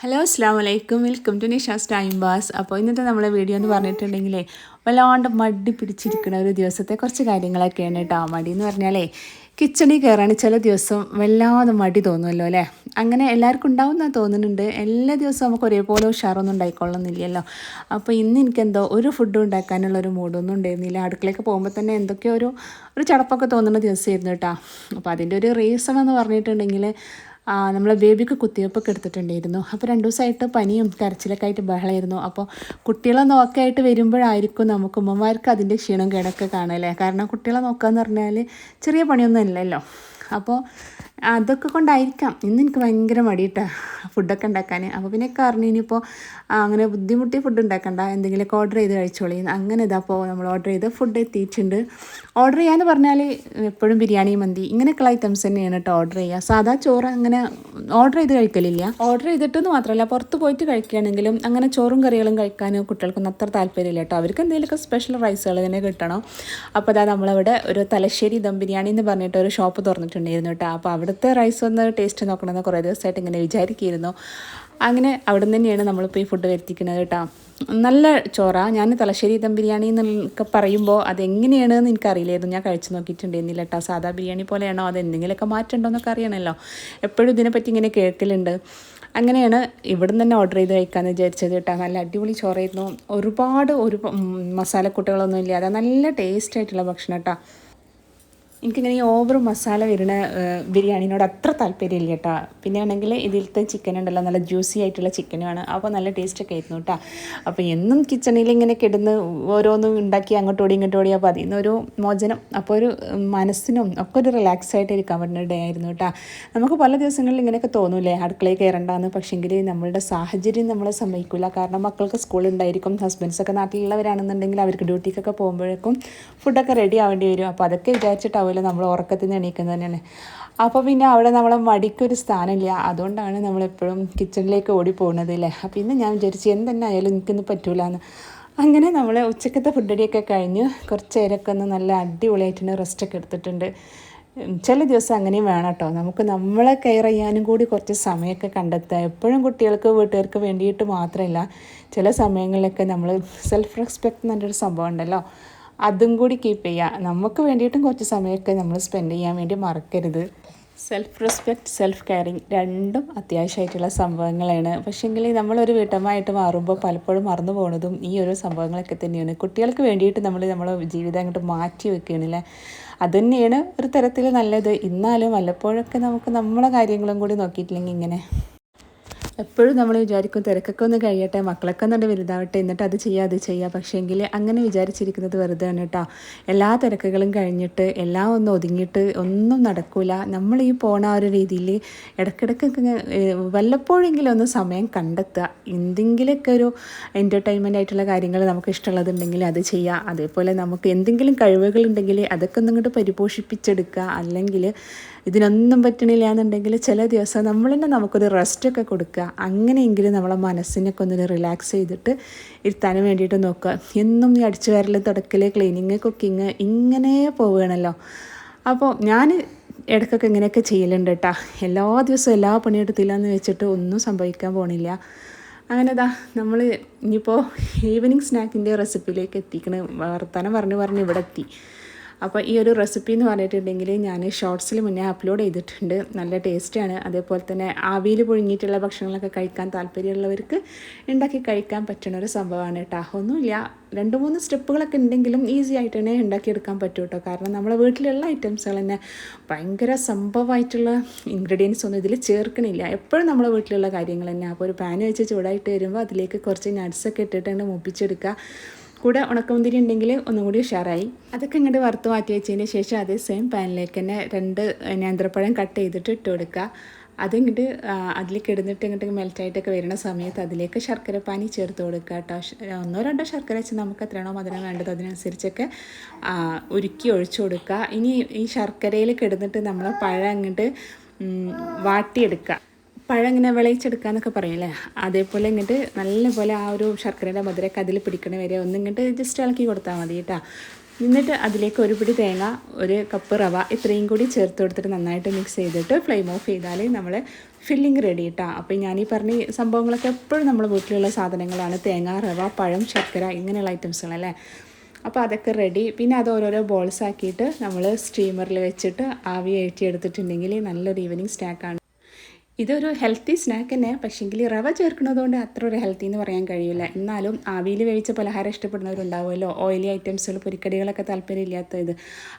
Hello അസ്സാം വലൈക്കും welcome to Nisha's time pass അപ്പോൾ ഇന്നത്തെ നമ്മളെ വീഡിയോ എന്ന് പറഞ്ഞിട്ടുണ്ടെങ്കിലേ വല്ലാണ്ട് മടി പിടിച്ചിരിക്കുന്ന ഒരു ദിവസത്തെ കുറച്ച് കാര്യങ്ങളൊക്കെയാണ് കേട്ടോ. മടി എന്ന് പറഞ്ഞാലേ കിച്ചണിൽ കയറാണ് ചില ദിവസം വല്ലാതെ മടി തോന്നുമല്ലോ അല്ലേ? അങ്ങനെ എല്ലാവർക്കും ഉണ്ടാവുന്ന തോന്നുന്നുണ്ട്. എല്ലാ ദിവസവും നമുക്ക് ഒരേപോലെ ഉഷാറൊന്നും ഉണ്ടായിക്കൊള്ളുന്നില്ലല്ലോ. അപ്പോൾ ഇന്ന് എനിക്കെന്തോ ഒരു ഫുഡ് ഉണ്ടാക്കാനുള്ള ഒരു മൂഡൊന്നും ഉണ്ടായിരുന്നില്ല. അടുക്കളയ്ക്ക് പോകുമ്പോൾ തന്നെ എന്തൊക്കെയോ ഒരു ഒരു ചടപ്പൊക്കെ തോന്നുന്ന ദിവസമായിരുന്നു കേട്ടോ. അപ്പോൾ അതിന്റെ ഒരു റീസൺ എന്ന് പറഞ്ഞിട്ടുണ്ടെങ്കിൽ നമ്മളെ ബേബിക്ക് കുത്തിവയ്പ്പൊക്കെ എടുത്തിട്ടുണ്ടായിരുന്നു. അപ്പോൾ രണ്ട് ദിവസമായിട്ട് പനിയും കരച്ചിലൊക്കെ ആയിട്ട് ബഹളമായിരുന്നു അപ്പോൾ കുട്ടികളെ നോക്കായിട്ട് വരുമ്പോഴായിരിക്കും നമുക്ക് ഉമ്മമാർക്ക് അതിന്റെ ക്ഷീണം കേടൊക്കെ കാണുമല്ലേ കാരണം കുട്ടികളെ നോക്കുക എന്ന് പറഞ്ഞാൽ ചെറിയ പണിയൊന്നും അല്ലല്ലോ. അപ്പോൾ അതൊക്കെ കൊണ്ടായിരിക്കാം. ഇന്ന് എനിക്ക് ഭയങ്കര മടിയിട്ടാ ഫുഡൊക്കെ ഉണ്ടാക്കാൻ അപ്പോൾ പിന്നെ കാരണം ഇനിയിപ്പോൾ അങ്ങനെ ബുദ്ധിമുട്ടി ഫുഡ് ഉണ്ടാക്കണ്ട. എന്തെങ്കിലുമൊക്കെ ഓർഡർ ചെയ്ത് കഴിച്ചോളി അങ്ങനെ ഇതാ അപ്പോൾ നമ്മൾ ഓർഡർ ചെയ്ത് ഫുഡ് എത്തിയിട്ടുണ്ട്. ഓർഡർ ചെയ്യാന്ന് പറഞ്ഞാൽ എപ്പോഴും ബിരിയാണി മന്തി ഇങ്ങനെയൊക്കെയുള്ള ഐറ്റംസ് തന്നെയാണ് കേട്ടോ ഓർഡർ ചെയ്യുക. സാധാ ചോറ് അങ്ങനെ ഓർഡർ ചെയ്ത് കഴിക്കലില്ല. ഓർഡർ ചെയ്തിട്ടെന്ന് മാത്രമല്ല പുറത്ത് പോയിട്ട് കഴിക്കുകയാണെങ്കിലും അങ്ങനെ ചോറും കറികളും കഴിക്കാൻ കുട്ടികൾക്കൊന്നും അത്ര താല്പര്യമില്ല കേട്ടോ. അവർക്ക് എന്തെങ്കിലുമൊക്കെ സ്പെഷ്യൽ റൈസുകൾ തന്നെ കിട്ടണം. അപ്പോൾ അതാ നമ്മളവിടെ ഒരു തലശ്ശേരി ദം ബിരിയാണി എന്ന് പറഞ്ഞിട്ട് ഒരു ഷോപ്പ് തുറന്നിട്ടുണ്ടായിരുന്നു കേട്ടോ. അപ്പോൾ അവിടുത്തെ റൈസ് ഒന്ന് ടേസ്റ്റ് നോക്കണമെന്ന് കുറേ ദിവസമായിട്ട് ഇങ്ങനെ വിചാരിക്കുമായിരുന്നു അങ്ങനെ അവിടെ നിന്ന് തന്നെയാണ് നമ്മളിപ്പോൾ ഈ ഫുഡ് വരുത്തിക്കുന്നത് കേട്ടോ. നല്ല ചോറ. ഞാൻ തലശ്ശേരി ദം ബിരിയാണി എന്നൊക്കെ പറയുമ്പോൾ അതെങ്ങനെയാണെന്ന് എനിക്കറിയില്ലായിരുന്നു. ഞാൻ കഴിച്ചു നോക്കിയിട്ടുണ്ടായിരുന്നില്ല കേട്ടോ. സാധാ ബിരിയാണി പോലെയാണോ? അത് എന്തെങ്കിലുമൊക്കെ മാറ്റമുണ്ടോ എന്നൊക്കെ അറിയണമല്ലോ. എപ്പോഴും ഇതിനെപ്പറ്റി ഇങ്ങനെ കേൾക്കലുണ്ട്. അങ്ങനെയാണ് ഇവിടെ നിന്ന് തന്നെ ഓർഡർ ചെയ്ത് കഴിക്കാമെന്ന് വിചാരിച്ചത് കേട്ടോ. നല്ല അടിപൊളി ചോറായിരുന്നു. ഒരുപാട് ഒരു മസാലക്കൂട്ടുകളൊന്നും ഇല്ലാതെ. നല്ല ടേസ്റ്റ് ആയിട്ടുള്ള ഭക്ഷണം കേട്ടോ. എനിക്കിങ്ങനെ ഈ ഓവർ മസാല വരുന്ന ബിരിയാണിനോട് അത്ര താല്പര്യമില്ല കേട്ടോ പിന്നെ ആണെങ്കിൽ ഇതിലത്തെ ചിക്കൻ ഉണ്ടല്ലോ നല്ല ജ്യൂസി ആയിട്ടുള്ള ചിക്കനുമാണ് അപ്പോൾ നല്ല ടേസ്റ്റൊക്കെ ആയിരുന്നു കേട്ടോ അപ്പോൾ എന്നും കിച്ചണിൽ ഇങ്ങനെ കിടന്ന് ഓരോന്നും ഉണ്ടാക്കി അങ്ങോട്ടോടി ഇങ്ങോട്ടോടി അപ്പോൾ അതിൽ നിന്നൊരു മോചനം അപ്പോൾ ഒരു മനസ്സിനും ഒക്കെ ഒരു റിലാക്സ് ആയിട്ട് ഇരിക്കാൻ പറ്റുന്ന ഡേ ആയിരുന്നു കേട്ടോ നമുക്ക് പല ദിവസങ്ങളിൽ ഇങ്ങനെയൊക്കെ തോന്നൂലേ അടുക്കളയിൽ കയറണ്ടെന്ന്. പക്ഷേങ്കിൽ നമ്മളുടെ സാഹചര്യം നമ്മളെ സമ്മതിക്കില്ല കാരണം മക്കൾക്ക് സ്കൂളുണ്ടായിരിക്കും ഹസ്ബൻഡ്സൊക്കെ നാട്ടിലുള്ളവരാണെന്നുണ്ടെങ്കിൽ അവർക്ക് ഡ്യൂട്ടിക്കൊക്കെ പോകുമ്പോഴേക്കും ഫുഡൊക്കെ റെഡി ആവേണ്ടി വരും. അപ്പോൾ അതൊക്കെ വിചാരിച്ചിട്ടാവും രാവിലെ നമ്മൾ ഉറക്കത്തിൽ നിന്ന് എണീക്കുന്നത് തന്നെയാണ്. അപ്പോൾ പിന്നെ അവിടെ നമ്മളെ മടിക്കൊരു സ്ഥാനമില്ല. അതുകൊണ്ടാണ് നമ്മളെപ്പോഴും കിച്ചണിലേക്ക് ഓടി പോകുന്നത് അല്ലേ? അപ്പോൾ ഇന്ന് ഞാൻ വിചാരിച്ചു എന്തെന്നെ ആയാലും എനിക്കൊന്നും പറ്റൂല എന്ന് അങ്ങനെ നമ്മൾ ഉച്ചക്കത്തെ ഫുഡടിയൊക്കെ കഴിഞ്ഞ് കുറച്ച് നേരമൊക്കെ ഒന്ന് നല്ല അടിപൊളിയായിട്ട് റെസ്റ്റൊക്കെ എടുത്തിട്ടുണ്ട്. ചില ദിവസം അങ്ങനെയും വേണം കേട്ടോ. നമുക്ക് നമ്മളെ കെയർ ചെയ്യാനും കൂടി കുറച്ച് സമയമൊക്കെ കണ്ടെത്തുക. എപ്പോഴും കുട്ടികൾക്ക് വീട്ടുകാർക്ക് വേണ്ടിയിട്ട് മാത്രമല്ല ചില സമയങ്ങളിലൊക്കെ നമ്മൾ സെൽഫ് റെസ്പെക്റ്റ് എന്നൊരു സംഭവം ഉണ്ടല്ലോ. അതും കൂടി കീപ്പ് ചെയ്യുക നമുക്ക് വേണ്ടിയിട്ടും കുറച്ച് സമയമൊക്കെ നമ്മൾ സ്പെൻഡ് ചെയ്യാൻ വേണ്ടി മറക്കരുത്. സെൽഫ് റെസ്പെക്റ്റ് സെൽഫ് കെയറിങ് രണ്ടും അത്യാവശ്യമായിട്ടുള്ള സംഭവങ്ങളാണ്. പക്ഷേങ്കിൽ നമ്മളൊരു വീട്ടമ്മയായിട്ട് മാറുമ്പോൾ പലപ്പോഴും മറന്നു പോകുന്നതും ഈ ഒരു സംഭവങ്ങളൊക്കെ തന്നെയാണ്. കുട്ടികൾക്ക് വേണ്ടിയിട്ട് നമ്മൾ നമ്മളെ ജീവിതം അങ്ങോട്ട് മാറ്റി വെക്കുകയാണല്ലേ അതുതന്നെയാണ് ഒരു തരത്തിൽ നല്ലത്. എന്നാലും വല്ലപ്പോഴൊക്കെ നമുക്ക് നമ്മളെ കാര്യങ്ങളും കൂടി നോക്കിയിട്ടില്ലെങ്കിൽ ഇങ്ങനെ. എപ്പോഴും നമ്മൾ വിചാരിക്കും തിരക്കൊക്കെ ഒന്ന് കഴിയട്ടെ മക്കളൊക്കെ ഒന്നുണ്ട് വലുതാവട്ടെ എന്നിട്ട് അത് ചെയ്യുക അത് ചെയ്യുക പക്ഷേങ്കിൽ അങ്ങനെ വിചാരിച്ചിരിക്കുന്നത് വെറുതെ ആണ് കേട്ടോ എല്ലാ തിരക്കുകളും കഴിഞ്ഞിട്ട് എല്ലാം ഒന്ന് ഒതുങ്ങിയിട്ട് ഒന്നും നടക്കില്ല നമ്മൾ ഈ പോണ ഒരു രീതിയിൽ ഇടയ്ക്കിടയ്ക്ക് വല്ലപ്പോഴെങ്കിലും ഒന്ന് സമയം കണ്ടെത്തുക. എന്തെങ്കിലുമൊക്കെ ഒരു എന്റർടൈൻമെന്റ് ആയിട്ടുള്ള കാര്യങ്ങൾ നമുക്ക് ഇഷ്ടമുള്ളതുണ്ടെങ്കിൽ അത് ചെയ്യുക അതേപോലെ നമുക്ക് എന്തെങ്കിലും കഴിവുകളുണ്ടെങ്കിൽ അതൊക്കെ ഒന്നിങ്ങോട്ട് പരിപോഷിപ്പിച്ചെടുക്കുക. അല്ലെങ്കിൽ ഇതിനൊന്നും പറ്റണില്ല എന്നുണ്ടെങ്കിൽ ചില ദിവസം നമ്മൾ തന്നെ നമുക്കൊരു റെസ്റ്റൊക്കെ കൊടുക്കുക. അങ്ങനെയെങ്കിലും നമ്മളെ മനസ്സിനൊക്കെ ഒന്ന് റിലാക്സ് ചെയ്തിട്ട് ഇരുത്താൻ വേണ്ടിയിട്ട് നോക്കുക. എന്നും ഈ അടിച്ചു വരൽ തുടക്കൽ ക്ലീനിങ് കുക്കിങ് ഇങ്ങനെ പോവുകയാണല്ലോ. അപ്പോൾ ഞാൻ ഇടയ്ക്കൊക്കെ ഇങ്ങനെയൊക്കെ ചെയ്യലുണ്ട് കേട്ടോ. എല്ലാ ദിവസവും എല്ലാ പണിയെടുത്തില്ല എന്ന് വെച്ചിട്ട് ഒന്നും സംഭവിക്കാൻ പോണില്ല. അങ്ങനെ ഇതാ നമ്മൾ ഇനിയിപ്പോൾ ഈവനിങ് സ്നാക്കിന്റെ റെസിപ്പിയിലേക്ക് എത്തിക്കണ. വർത്തമാനം പറഞ്ഞു പറഞ്ഞ് ഇവിടെ എത്തി. അപ്പോൾ ഈ ഒരു റെസിപ്പി എന്ന് പറഞ്ഞിട്ടുണ്ടെങ്കിൽ ഞാൻ ഷോർട്സിൽ മുന്നേ അപ്ലോഡ് ചെയ്തിട്ടുണ്ട്. നല്ല ടേസ്റ്റാണ് അതേപോലെ തന്നെ ആവിയിൽ പുഴുങ്ങിയിട്ടുള്ള ഭക്ഷണങ്ങളൊക്കെ കഴിക്കാൻ താല്പര്യമുള്ളവർക്ക് ഉണ്ടാക്കി കഴിക്കാൻ പറ്റുന്ന ഒരു സംഭവമാണ് കേട്ടോ ഒന്നുമില്ല. രണ്ട് മൂന്ന് സ്റ്റെപ്പുകളൊക്കെ ഉണ്ടെങ്കിലും ഈസി ആയിട്ട് തന്നെ ഉണ്ടാക്കിയെടുക്കാൻ പറ്റും കേട്ടോ കാരണം നമ്മളെ വീട്ടിലുള്ള ഐറ്റംസുകൾ തന്നെ ഭയങ്കര സംഭവമായിട്ടുള്ള ഇൻഗ്രീഡിയൻസ് ഒന്നും ഇതിൽ ചേർക്കണില്ല. എപ്പോഴും നമ്മളെ വീട്ടിലുള്ള കാര്യങ്ങൾ തന്നെ. അപ്പോൾ ഒരു പാൻ വെച്ച് ചൂടായിട്ട് വരുമ്പോൾ അതിലേക്ക് കുറച്ച് നട്ട്സൊക്കെ ഇട്ടിട്ട് മുപ്പിച്ചെടുക്കുക കൂടെ ഉണക്കമുന്തിരി ഉണ്ടെങ്കിൽ ഒന്നും കൂടി ഉഷാറായി. അതൊക്കെ ഇങ്ങോട്ട് വറുത്ത് മാറ്റി വെച്ചതിന് ശേഷം അതേ സെയിം പാനിലേക്ക് തന്നെ രണ്ട് നേന്ത്രപ്പഴം കട്ട് ചെയ്തിട്ട് ഇട്ട് കൊടുക്കുക. അതിങ്ങോട്ട് അതിലേക്ക് ഇടുന്നിട്ട് ഇങ്ങോട്ട് മെൽറ്റായിട്ടൊക്കെ വരുന്ന സമയത്ത് അതിലേക്ക് ശർക്കര പാനി ചേർത്ത് കൊടുക്കുക കേട്ടോ. ഒന്നോ രണ്ടോ ശർക്കര വെച്ച് നമുക്ക് എത്രയാണോ മധുരം വേണ്ടത് അതിനനുസരിച്ചൊക്കെ ഉരുക്കി ഒഴിച്ചു കൊടുക്കുക. ഇനി ഈ ശർക്കരയിൽ കിടന്നിട്ട് നമ്മൾ പഴം അങ്ങോട്ട് വാട്ടിയെടുക്കുക. പഴം ഇങ്ങനെ വിളയിച്ചെടുക്കാന്നൊക്കെ പറയില്ലേ അതേപോലെ ഇങ്ങോട്ട് നല്ലപോലെ ആ ഒരു ശർക്കരയുടെ മധുരമൊക്കെ അതിൽ പിടിക്കണ വരെ ഒന്ന് ഇങ്ങോട്ട് ജസ്റ്റ് ഇളക്കി കൊടുത്താൽ മതി കേട്ടോ. എന്നിട്ട് അതിലേക്ക് ഒരു പിടി തേങ്ങ ഒരു കപ്പ് റവ ഇത്രയും കൂടി ചേർത്ത് കൊടുത്തിട്ട് നന്നായിട്ട് മിക്സ് ചെയ്തിട്ട് ഫ്ലെയിം ഓഫ് ചെയ്താലേ നമ്മൾ ഫില്ലിങ് റെഡി ഇട്ടാ അപ്പോൾ ഞാൻ ഈ പറഞ്ഞ സംഭവങ്ങളൊക്കെ എപ്പോഴും നമ്മുടെ വീട്ടിലുള്ള സാധനങ്ങളാണ്. തേങ്ങ റവ പഴം ശർക്കര ഇങ്ങനെയുള്ള ഐറ്റംസുകളല്ലേ അപ്പോൾ അതൊക്കെ റെഡി പിന്നെ അത് ഓരോരോ ബോൾസ് ആക്കിയിട്ട് നമ്മൾ സ്റ്റീമറിൽ വെച്ചിട്ട് ആവി കയറ്റി എടുത്തിട്ടുണ്ടെങ്കിൽ നല്ലൊരു ഈവനിങ് സ്നാക്കാണ് ഇതൊരു ഹെൽത്തി സ്നാക്ക് തന്നെ പക്ഷേങ്കിൽ റവ ചേർക്കുന്നതുകൊണ്ട് അത്ര ഒരു ഹെൽത്തി എന്ന് പറയാൻ കഴിയില്ല എന്നാലും ആവിയിൽ വേവിച്ച പലഹാരം ഇഷ്ടപ്പെടുന്നവരുണ്ടാവുമല്ലോ. ഓയിലി ഐറ്റംസുകൾ പൊരിക്കടികളൊക്കെ താല്പര്യമില്ലാത്ത ഇത്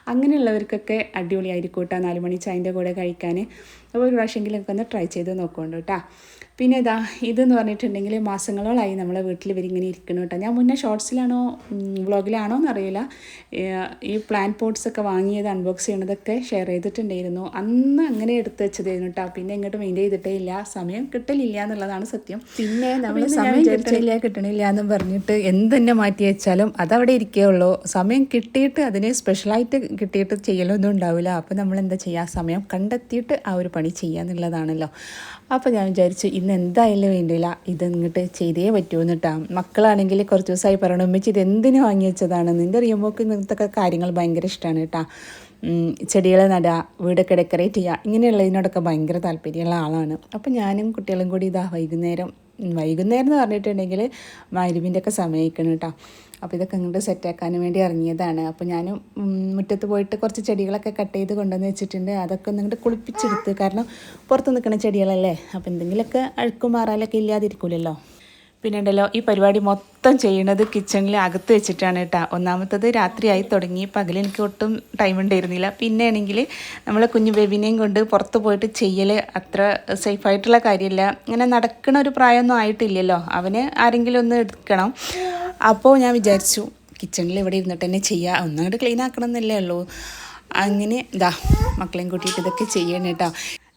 അങ്ങനെയുള്ളവർക്കൊക്കെ അടിപൊളിയായിരിക്കും കേട്ടോ നാലുമണി ചായന്റെ കൂടെ കഴിക്കാൻ അപ്പോൾ ഒരു പ്രാവശ്യമെങ്കിലൊക്കെ ഒന്ന് ട്രൈ ചെയ്ത് നോക്കുന്നുണ്ട് കേട്ടോ പിന്നെ ഇതാ ഇതെന്ന് പറഞ്ഞിട്ടുണ്ടെങ്കിൽ മാസങ്ങളോളായി നമ്മളെ വീട്ടിൽ ഇവരിങ്ങനെ ഇരിക്കണം കേട്ടോ. ഞാൻ മുന്നേ ഷോർട്സിലാണോ വ്ളോഗിലാണോ എന്നറിയില്ല ഈ പ്ലാൻ പോട്ട്സ് ഒക്കെ വാങ്ങിയത് അൺബോക്സ് ചെയ്യണതൊക്കെ ഷെയർ ചെയ്തിട്ടുണ്ടായിരുന്നു. അന്ന് അങ്ങനെ എടുത്ത് വെച്ചതായിരുന്നു കേട്ടോ. പിന്നെ ഇങ്ങോട്ട് മെയിന്റെയിൻ ചെയ്തിട്ടേ ഇല്ല. സമയം കിട്ടലില്ല എന്നുള്ളതാണ് സത്യം. പിന്നെ നമ്മൾ സമയം കിട്ടണില്ല കിട്ടണില്ല എന്നും പറഞ്ഞിട്ട് എന്ത് തന്നെ മാറ്റി വെച്ചാലും അതവിടെ ഇരിക്കുകയുള്ളൂ സമയം കിട്ടിയിട്ട് അതിന് സ്പെഷ്യലായിട്ട് കിട്ടിയിട്ട് ചെയ്യലൊന്നും ഉണ്ടാവില്ല. അപ്പോൾ നമ്മൾ എന്താ ചെയ്യുക സമയം കണ്ടെത്തിയിട്ട് ആ ഒരു പണി ചെയ്യുക എന്നുള്ളതാണല്ലോ അപ്പോൾ ഞാൻ വിചാരിച്ചു ഇന്ന് എന്തായാലും വേണ്ടില്ല ഇത് ഇങ്ങോട്ട് ചെയ്തേ പറ്റുമെന്ന് കേട്ടോ മക്കളാണെങ്കിൽ കുറച്ച് ദിവസമായി പറയണം ഉമ്മച്ചി ഇത് എന്തിനു വാങ്ങി വെച്ചതാണ്? നിന്റെ അറിയുമ്പോൾ ഇങ്ങനത്തെ കാര്യങ്ങൾ ഭയങ്കര ഇഷ്ടമാണ് കേട്ടോ ചെടികളെ നടുക വീടൊക്കെ ഡെക്കറേറ്റ് ചെയ്യുക ഇങ്ങനെയുള്ളതിനോടൊക്കെ ഭയങ്കര താല്പര്യമുള്ള ആളാണ്. അപ്പോൾ ഞാനും കുട്ടികളും കൂടി ഇതാ വൈകുന്നേരം വൈകുന്നേരം എന്ന് പറഞ്ഞിട്ടുണ്ടെങ്കിൽ മരുവിന്റെ ഒക്കെ സമയക്കണം കേട്ടോ. അപ്പോൾ ഇതൊക്കെ ഇങ്ങോട്ട് സെറ്റാക്കാൻ വേണ്ടി ഇറങ്ങിയതാണ്. അപ്പോൾ ഞാൻ മുറ്റത്ത് പോയിട്ട് കുറച്ച് ചെടികളൊക്കെ കട്ട് ചെയ്ത് കൊണ്ടുവന്ന് വെച്ചിട്ടുണ്ട്. അതൊക്കെ ഒന്ന് കുളിപ്പിച്ചെടുത്ത്. കാരണം പുറത്ത് നിൽക്കുന്ന ചെടികളല്ലേ? അപ്പോൾ എന്തെങ്കിലുമൊക്കെ അഴുക്കും മാറാലൊക്കെ ഇല്ലാതിരിക്കില്ലല്ലോ പിന്നെ ഉണ്ടല്ലോ ഈ പരിപാടി മൊത്തം ചെയ്യണത് കിച്ചണിൽ അകത്ത് വെച്ചിട്ടാണ് കേട്ടോ. ഒന്നാമത്തത് രാത്രിയായി തുടങ്ങി. പകൽ എനിക്ക് ഒട്ടും ടൈം ഉണ്ടായിരുന്നില്ല. പിന്നെ ആണെങ്കിൽ നമ്മൾ കുഞ്ഞു ബേബിനെയും കൊണ്ട് പുറത്ത് പോയിട്ട് ചെയ്യൽ അത്ര സേഫായിട്ടുള്ള കാര്യമില്ല ഇങ്ങനെ നടക്കണ ഒരു പ്രായമൊന്നും ആയിട്ടില്ലല്ലോ. അവന് ആരെങ്കിലും ഒന്ന് എടുക്കണം. അപ്പോൾ ഞാൻ വിചാരിച്ചു കിച്ചണിൽ ഇവിടെ ഇരുന്നിട്ട് തന്നെ ചെയ്യുക ഒന്നങ്ങോട്ട് ക്ലീൻ ആക്കണം എന്നല്ലേ ഉള്ളൂ. അങ്ങനെ ഇതാ മക്കളെയും കൂട്ടിയിട്ട് ഇതൊക്കെ ചെയ്യണം കേട്ടോ.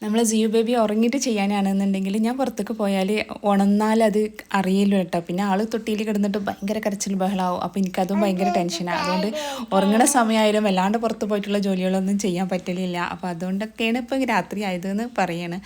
നമ്മൾ ജിയോ ബേബി ഉറങ്ങിയിട്ട് ചെയ്യാനാണെന്നുണ്ടെങ്കിൽ ഞാൻ പുറത്തേക്ക് പോയാൽ ഉണന്നാൽ അത് അറിയില്ല കേട്ടോ. പിന്നെ ആൾ തൊട്ടിയിൽ കിടന്നിട്ട് ഭയങ്കര കരച്ചിൽ ബഹളാവും. അപ്പോൾ എനിക്കതും ഭയങ്കര ടെൻഷനാണ് അതുകൊണ്ട് ഉറങ്ങണ സമയമായാലും വല്ലാണ്ട് പുറത്ത് പോയിട്ടുള്ള ജോലികളൊന്നും ചെയ്യാൻ പറ്റലില്ല. അപ്പോൾ അതുകൊണ്ടൊക്കെയാണ് ഇപ്പോൾ രാത്രി ആയതെന്ന് പറയണ്.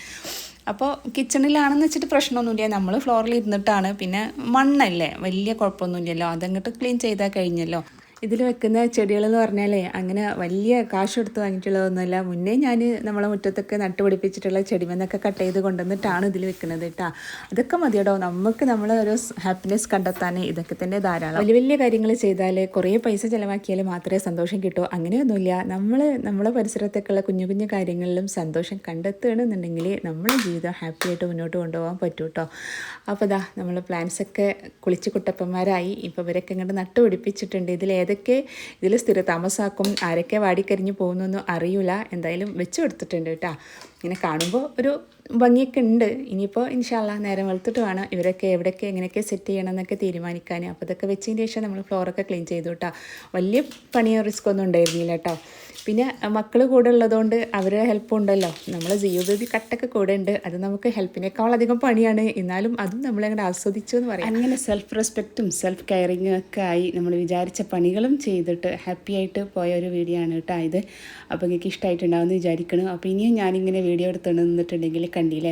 അപ്പോൾ കിച്ചണിലാണെന്ന് വെച്ചിട്ട് പ്രശ്നമൊന്നുമില്ല. നമ്മൾ ഫ്ലോറിൽ ഇരുന്നിട്ടാണ്. പിന്നെ മണ്ണല്ലേ? വലിയ കുഴപ്പമൊന്നുമില്ലല്ലോ. അതങ്ങോട്ട് ക്ലീൻ ചെയ്താൽ കഴിഞ്ഞല്ലോ. ഇതിൽ വെക്കുന്ന ചെടികളെന്ന് പറഞ്ഞാലേ അങ്ങനെ വലിയ കാശ് കൊടുത്ത് വാങ്ങിയിട്ടുള്ളതൊന്നുമല്ല. മുന്നേ ഞാൻ നമ്മളെ മുറ്റത്തൊക്കെ നട്ടുപിടിപ്പിച്ചിട്ടുള്ള ചെടിമെന്നൊക്കെ കട്ട് ചെയ്ത് കൊണ്ടുവന്നിട്ടാണ് ഇതിൽ വെക്കുന്നത് കേട്ടോ. അതൊക്കെ മതിയടോ. നമുക്ക് നമ്മളെ ഒരു ഹാപ്പിനെസ് കണ്ടെത്താൻ ഇതൊക്കെ തന്നെ ധാരാളം. വലിയ വലിയ കാര്യങ്ങൾ ചെയ്താൽ കുറേ പൈസ ചിലവാക്കിയാൽ മാത്രമേ സന്തോഷം കിട്ടൂ. അങ്ങനെയൊന്നുമില്ല. നമ്മൾ നമ്മളെ പരിസരത്തേക്കുള്ള കുഞ്ഞു കുഞ്ഞു കാര്യങ്ങളിലും സന്തോഷം കണ്ടെത്തുകയാണെന്നുണ്ടെങ്കിൽ നമ്മളെ ജീവിതം ഹാപ്പി ആയിട്ട് മുന്നോട്ട് കൊണ്ടുപോകാൻ പറ്റൂ കേട്ടോ അപ്പോൾ ഇതാ നമ്മൾ പ്ലാൻസൊക്കെ കുളിച്ച് കുട്ടപ്പന്മാരായി. ഇപ്പോൾ ഇവരൊക്കെ ഇങ്ങോട്ട് നട്ടുപിടിപ്പിച്ചിട്ടുണ്ട്. ഇതിൽ ഏതൊക്കെ ഇതിൽ സ്ഥിര താമസാക്കും ആരൊക്കെ വാടിക്കരിഞ്ഞ് പോകുന്നൊന്നും അറിയില്ല എന്തായാലും വെച്ച് കൊടുത്തിട്ടുണ്ട് കേട്ടോ. ഇങ്ങനെ കാണുമ്പോൾ ഒരു ഭംഗിയൊക്കെ ഉണ്ട്. ഇനിയിപ്പോൾ ഇൻഷാല്ല നേരം വെളുത്തിട്ട് വേണം ഇവരൊക്കെ എവിടെയൊക്കെ എങ്ങനെയൊക്കെ സെറ്റ് ചെയ്യണം എന്നൊക്കെ തീരുമാനിക്കാൻ. അപ്പോൾ ഇതൊക്കെ വെച്ചതിന് ശേഷം നമ്മൾ ഫ്ലോറൊക്കെ ക്ലീൻ ചെയ്തു കേട്ടോ. വലിയ പണിയോ റിസ്ക് ഒന്നും ഉണ്ടായിരുന്നില്ല കേട്ടോ. പിന്നെ മക്കൾ കൂടെ ഉള്ളതുകൊണ്ട് അവരുടെ ഹെൽപ്പ് ഉണ്ടല്ലോ. നമ്മൾ ബേബി കട്ടൊക്കെ കൂടെ ഉണ്ട്. അത് നമുക്ക് ഹെൽപ്പിനേക്കാൾ അധികം പണിയാണ്. എന്നാലും അതും നമ്മൾ നമ്മളങ്ങനെ ആസ്വദിച്ചു എന്ന് പറയാം. അങ്ങനെ സെൽഫ് റെസ്പെക്റ്റും സെൽഫ് കെയറിങ്ങും ഒക്കെ ആയി നമ്മൾ വിചാരിച്ച പണികളും ചെയ്തിട്ട് ഹാപ്പി ആയിട്ട് പോയ ഒരു വീഡിയോ ആണ് കേട്ടോ ഇത്. അപ്പോൾ നിങ്ങൾക്ക് ഇഷ്ടമായിട്ടുണ്ടാവുമെന്ന് വിചാരിക്കണം അപ്പോൾ ഇനിയും ഞാനിങ്ങനെ വീഡിയോ എടുത്തുകൊണ്ട് നിന്നിട്ടുണ്ടെങ്കിൽ കണ്ടില്ല?